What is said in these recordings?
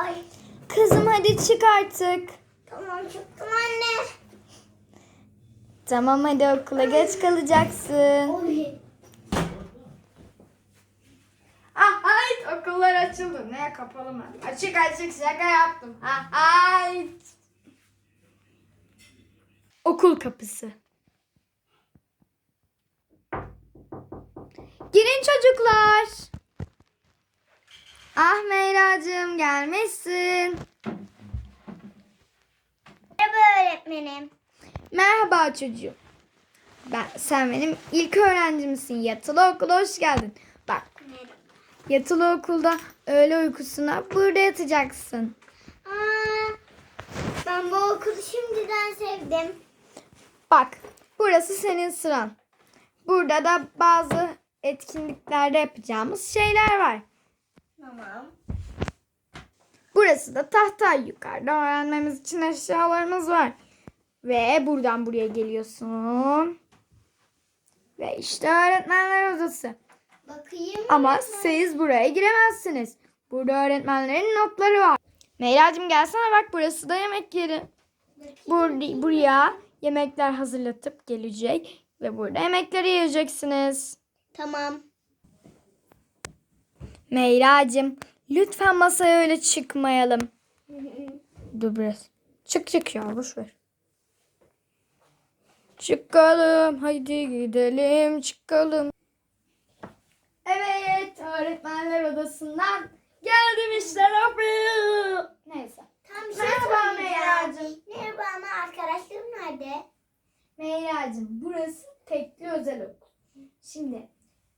Ay Kızım hadi çık artık. tamam çıktım anne. Tamam hadi okula geç kalacaksın. Oy. Ah hayt okullar açıldı. Ne kapalı mı? Açık açık şaka yaptım. Ah hayt. Okul kapısı. Girin çocuklar. Ah Meyra'cığım gelmişsin. Merhaba öğretmenim. Merhaba çocuğum. Ben, sen benim ilk öğrencimsin. Yatılı okula hoş geldin. Bak Merhaba. yatılı okulda öğle uykusuna burada yatacaksın. Aa, ben bu okulu şimdiden sevdim. Bak burası senin sıran. Burada da bazı etkinliklerde yapacağımız şeyler var. Tamam. Burası da tahta yukarıda öğrenmemiz için eşyalarımız var. Ve buradan buraya geliyorsun. Ve işte öğretmenler odası. Bakayım. Ama öğretmen. siz buraya giremezsiniz. Burada öğretmenlerin notları var. Meyra'cığım gelsene bak burası da yemek yeri. Bur buraya yemekler hazırlatıp gelecek. Ve burada yemekleri yiyeceksiniz. Tamam. Meyra'cığım lütfen masaya öyle çıkmayalım. Dur biraz. Çık çık ya boş ver. Çıkalım haydi gidelim çıkalım. Evet öğretmenler odasından geldim işte Rabbim. Neyse. Tam bir şey Merhaba. Meyra'cığım. Merhaba ama arkadaşlarım nerede? Meyra'cığım burası tekli özel okul. Şimdi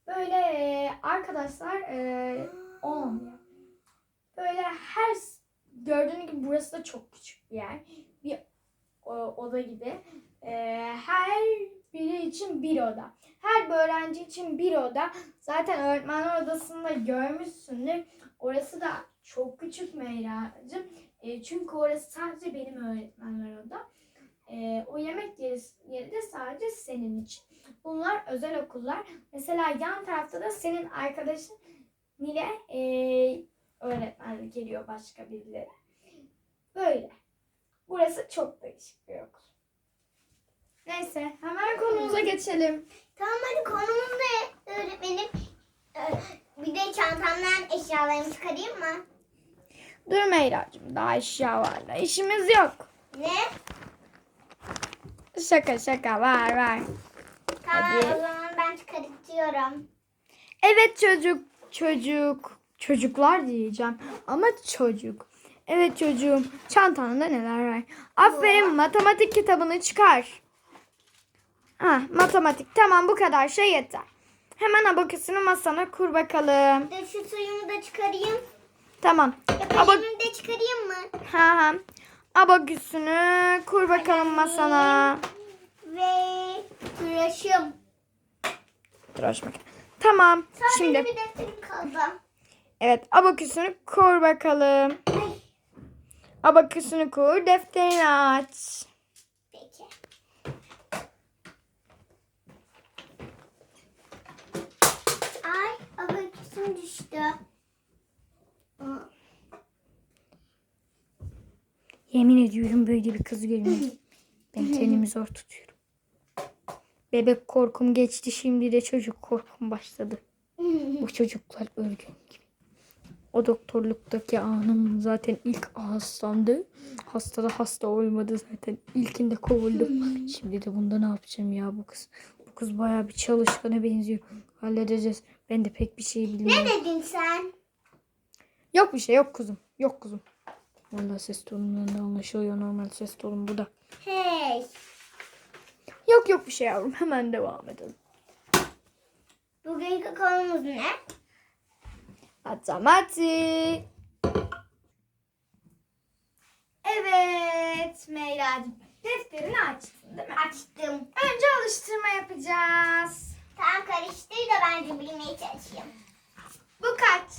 böyle arkadaşlar e, olmuyor. Böyle her gördüğünüz gibi burası da çok küçük bir yer. Bir o- oda gibi. E, her biri için bir oda. Her bir öğrenci için bir oda. Zaten öğretmenler odasında görmüşsündür. Orası da çok küçük Meyra'cığım. E, çünkü orası sadece benim öğretmenler oda. E, o yemek yeri, yeri de sadece senin için. Bunlar özel okullar. Mesela yan tarafta da senin arkadaşın ile e, öğretmenlik geliyor başka birileri. Böyle. Burası çok değişik bir okul. Neyse hemen konumuza geçelim. Tamam hadi konumuz ne öğretmenim? Ee, Bir de çantamdan eşyalarımı çıkarayım mı? Dur Meyra'cığım daha eşya var da işimiz yok. Ne? Şaka şaka var var. Tamam Hadi. o zaman ben çıkartıyorum. Evet çocuk çocuk çocuklar diyeceğim ama çocuk. Evet çocuğum çantanda neler var? Aferin matematik kitabını çıkar. Ha, matematik tamam bu kadar şey yeter. Hemen abaküsünü masana kur bakalım. De şu suyumu da çıkarayım. Tamam. Ya Abak de çıkarayım mı? ha ha. Abaküsünü kur bakalım masana. Ve tıraşım. Tıraş makine. Tamam. Sadece Şimdi bir defterim kaldı. evet abaküsünü kur bakalım. Ay, Abaküsünü kur, defterini aç. peki. Ay abaküsüm düştü. Aa, Yemin ediyorum böyle bir kız görmedim. Ben kendimi zor tutuyorum. Bebek korkum geçti şimdi de çocuk korkum başladı. Bu çocuklar ölgün gibi. O doktorluktaki anım zaten ilk hastamdı. Hasta da hasta olmadı zaten. İlkinde kovuldum. Şimdi de bunda ne yapacağım ya bu kız. Bu kız bayağı bir çalışkana benziyor. Halledeceğiz. Ben de pek bir şey Ne bilmiyorum. dedin sen? Yok bir şey yok kuzum. Yok kuzum. Vallahi ses tonundan da anlaşılıyor normal ses tonum bu da. Hey. Yok yok bir şey yavrum. Hemen devam edelim. Bugünkü konumuz ne? Matematik. Evet Meyra'cığım. Defterini açtın değil mi? Açtım. Önce alıştırma yapacağız. Tamam karıştır da ben de bilmeye çalışayım. Bu kaç?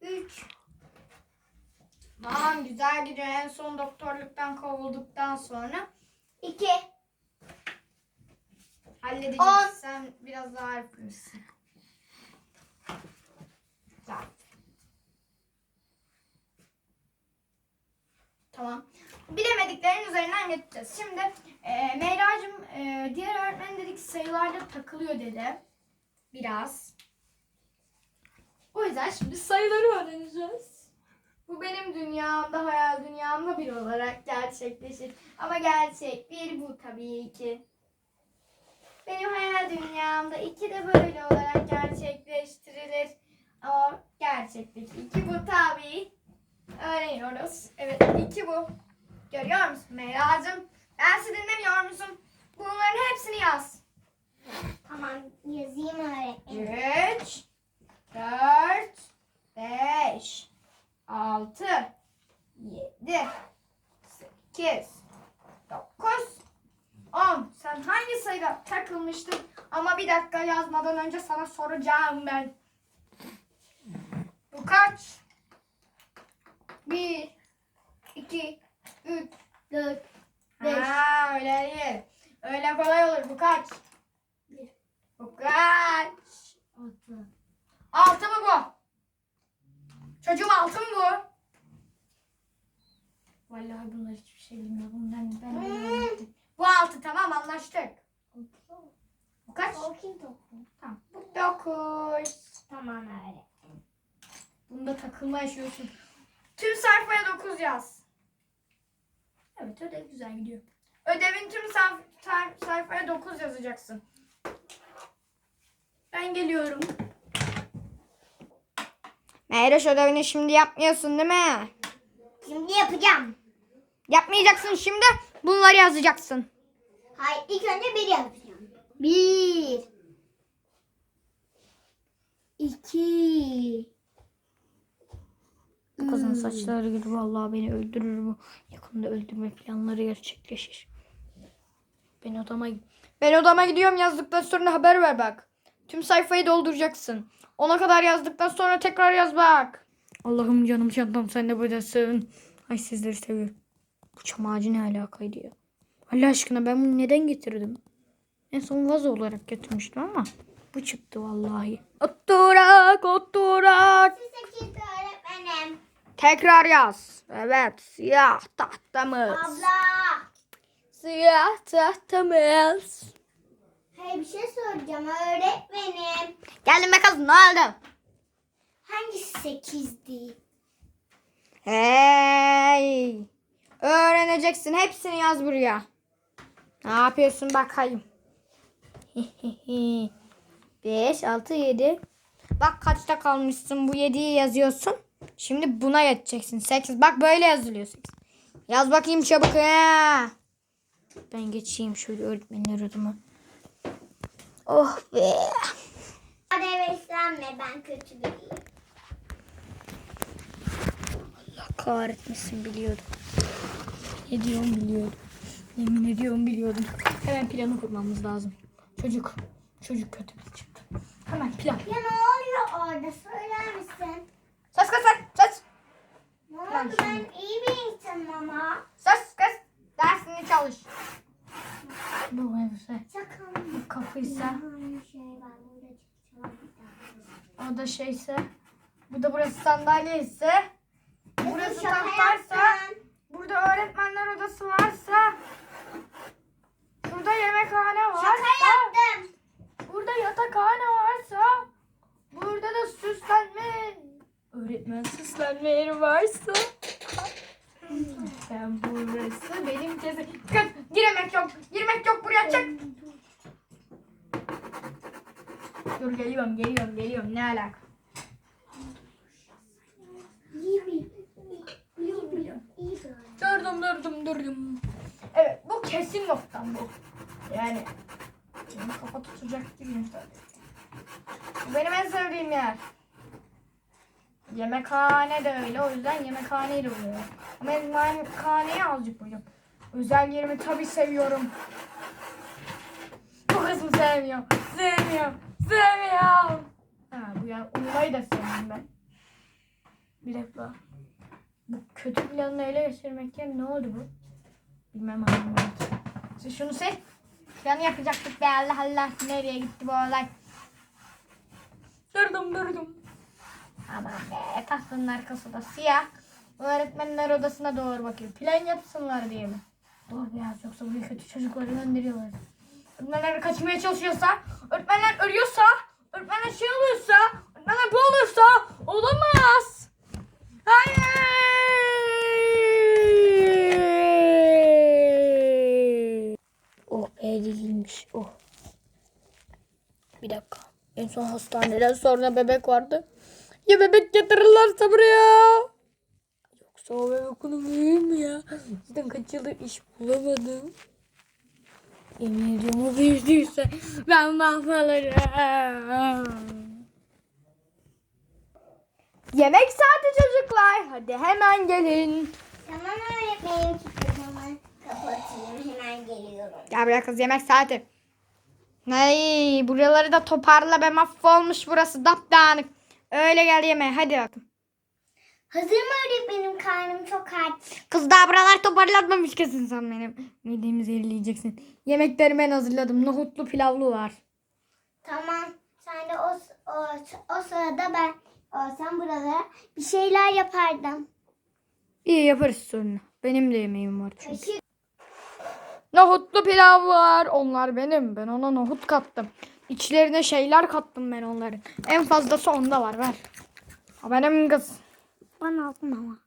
Üç. Tamam güzel gidiyor. En son doktorluktan kovulduktan sonra İki. halledeceğiz. On. Sen biraz daha harflisin. Tamam. Bilemediklerin üzerinden geçeceğiz. Şimdi e, Meyra'cığım e, diğer öğretmen dedi ki sayılarda takılıyor dedi. Biraz. O yüzden şimdi sayıları öğreneceğiz. Bu benim dünyamda, hayal dünyamda bir olarak gerçekleşir. Ama gerçek bir bu tabii ki. Benim hayal dünyamda iki de böyle olarak gerçekleştirilir. Ama gerçekteki iki bu tabii. Öğreniyoruz. Evet iki bu. Görüyor musun Meyra'cığım? Dersi dinlemiyor musun? Bunların hepsini yaz. Tamam yazayım öğretmenim. 3, 4, 5, 6, 7, 8, 9, 10. Sen hangi sayıda takılmıştın? Ama bir dakika yazmadan önce sana soracağım ben. Bu kaç? 1, 2, 3, 4, 5. Ha, öyle değil. Öyle kolay olur. Bu kaç? Bu kaç? Altı. Altı mı bu? Çocuğum altı mı bu? Vallahi bunlar hiçbir şey bilmiyor. Bundan ben öğrendim. Bu altı tamam anlaştık. Bu kaç? Topu. Tamam. Bu dokuz. Tamam öğretmenim. Bunda takılma yaşıyorsun. Tüm sayfaya dokuz yaz. Evet ödev güzel gidiyor. Ödevin tüm sayf- say- sayfaya dokuz yazacaksın. Ben geliyorum. Meyreş ödevini şimdi yapmıyorsun değil mi? Şimdi yapacağım. Yapmayacaksın şimdi. Bunları yazacaksın. Hayır ilk önce bir yapacağım. Bir. İki. Bu kızın saçları gibi vallahi beni öldürür bu. Yakında öldürme planları gerçekleşir. Ben odama ben odama gidiyorum yazdıktan sonra haber ver bak. Tüm sayfayı dolduracaksın. Ona kadar yazdıktan sonra tekrar yaz bak. Allah'ım canım canım sen de buradasın. Ay sizleri seviyorum. Bu çam ağacı ne alakaydı ya? Allah aşkına ben bunu neden getirdim? En son vazo olarak getirmiştim ama bu çıktı vallahi. Oturak oturak. Öğretmenim. Tekrar yaz. Evet siyah tahtamız. Abla. Siyah tahtamız. Hayır bir şey soracağım öğretmenim. Geldim kız ne oldu? Hangisi sekizdi? Hey. Öğreneceksin. Hepsini yaz buraya. Ne yapıyorsun bakayım. 5, 6, 7. Bak kaçta kalmışsın. Bu 7'yi yazıyorsun. Şimdi buna geçeceksin. 8. Bak böyle yazılıyor 8. Yaz bakayım çabuk. He. Ben geçeyim şöyle öğretmenler odama. Oh be. Hadi heveslenme ben kötü biriyim. Allah kahretmesin biliyordum. Ne diyorum biliyordum. Yemin ediyorum biliyordum. Hemen planı kurmamız lazım. Çocuk. Çocuk kötü bir çıktı. Hemen plan. Ya ne oluyor orada söyler misin? Ses kız ses. Ses. Ne oldu ben iyi bir insanım ama. Ses kız. Dersini çalış. Bu mı? Bu kapıysa. Şey burada. O da şeyse. Bu da burası sandalye ise. Burası tahtaysa. Burada öğretmenler odası varsa. Şurada yemekhane varsa. Şaka yaptım. Burada yatakhane varsa, burada da süslenme, öğretmen süslenme yeri varsa. Ben burası benim kesin. Kız girmek yok, girmek yok buraya çık. Dur geliyorum, geliyorum, geliyorum. Ne alaka? Durdum, durdum, durdum. Evet, bu kesin noktam bu. Yani benim kafa tutacak tabii. Bu benim en sevdiğim yer. Yemekhane de öyle. O yüzden yemekhaneyi de buluyorum. Ama yemekhaneye azıcık buluyorum. Özel yerimi tabii seviyorum. Bu kısmı sevmiyorum. Sevmiyorum. Sevmiyorum. Ha, bu ya uyumayı da sevmiyorum ben. Bir dakika. Bu kötü planını ele geçirmekken ne oldu bu? Bilmem anlamadım. Siz şunu sil. Planı yapacaktık be Allah Allah. Nereye gitti bu olay? Durdum durdum. Aman be tahtanın arkası da siyah. öğretmenler odasına doğru bakıyor. Plan yapsınlar diye mi? Doğru biraz yoksa buraya kötü çocukları gönderiyorlar. Öğretmenler kaçmaya çalışıyorsa, öğretmenler ölüyorsa, öğretmenler şey oluyorsa, öğretmenler bu olursa olamaz. Hayır. Oh eğriliymiş. Oh. Bir dakika. En son hastaneden sonra bebek vardı. Ya bebek getirirlerse buraya. Yoksa o bebek onu büyür mü ya? Zaten kaç yıldır iş bulamadım. O büyüdüyse ben mahvolurum. Yemek saati çocuklar. Hadi hemen gelin. Tamam öğretmenim kitabımı kapatayım. Hemen geliyorum. Gel buraya kız yemek saati. Ay buraları da toparla be mahvolmuş burası dapdağınık. Öyle gel yemeğe hadi bakın. Hazır mı öğretmenim? Karnım çok aç. Kız daha buralar toparlanmamış kesin sen benim. Midemi zehirleyeceksin. Yemeklerimi ben hazırladım. Nohutlu pilavlı var. Tamam. Sen de o, o, o sırada ben olsam buralara bir şeyler yapardım. İyi yaparız sonra. Benim de yemeğim var çünkü. Kaşık. Nohutlu pilav var. Onlar benim. Ben ona nohut kattım. İçlerine şeyler kattım ben onların. En fazlası onda var. Ver. Benim kız. Ben aldım ama.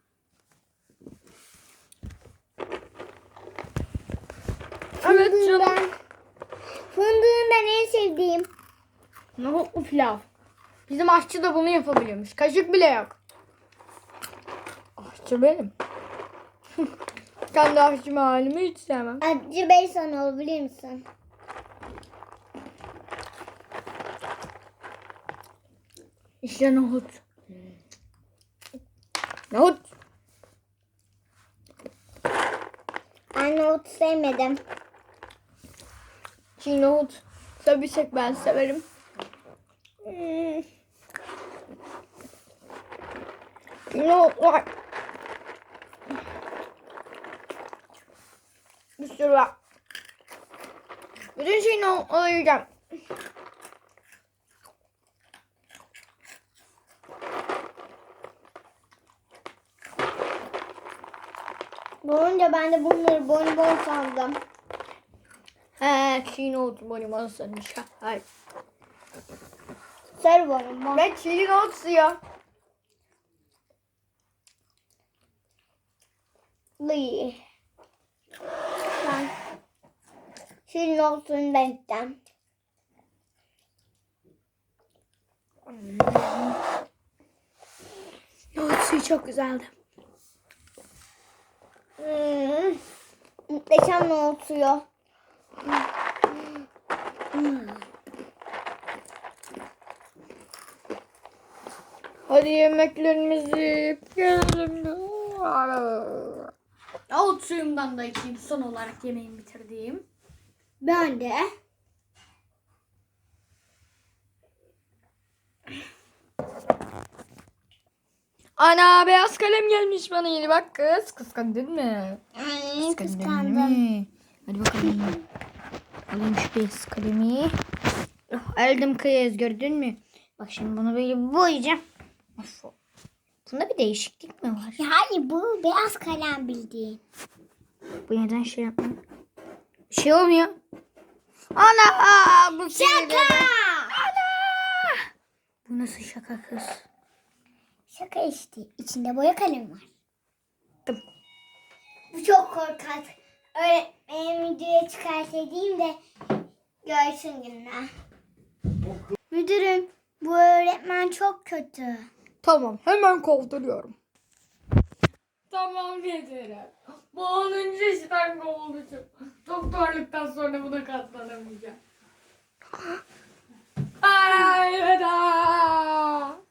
Evet canım. Fındığından. Fındığından en sevdiğim. Nohutlu pilav. Bizim aşçı da bunu yapabiliyormuş. Kaşık bile yok. Aşçı benim. Kendi aşçı halimi hiç sevmem. Acı Beyson ol biliyor musun? İşte nohut. Nohut. Ben nohut sevmedim. Çiğ nohut. Tabii ben severim. Hmm. Çiğ nohut var. Bir sürü var. Bütün çiğ nohutları yiyeceğim. Ben de bunları bonbon sandım. He çiğ nohut bonibon sanmış. Hayır. Sarı bonbon. Ve çiğ nohut suyu. Lee. Ben şu notunu deneyeceğim. Nohut suyu çok güzeldi. Hmm. Muhteşem nohut suyu. Hadi yemeklerimizi yiyip gelelim. Nohut suyumdan da içeyim son olarak yemeğimi bitirdiğim. Ben de. Ana beyaz kalem gelmiş bana yeni bak kız. Kıskandın mı? Ay, kıskandım. Hadi bakalım. Alayım şu beyaz kalemi. Oh, Aldım kız gördün mü? Bak şimdi bunu böyle boyayacağım. Of. Bunda bir değişiklik mi var? Ya hayır bu beyaz kalem bildiğin. Bu neden şey yapmıyor? Bir şey olmuyor. Ana aa, bu Şaka. Ana! Bu nasıl şaka kız? Şaka işte. İçinde boya kalem var. Tıp. Bu çok korkak. Öğretmenim videoya çıkartayım de görsün günler. Müdürüm bu öğretmen çok kötü. Tamam hemen kovduruyorum. Tamam yeter. Bu 10. işten kovulacağım. Doktorluktan sonra buna katlanamayacağım. Ay veda.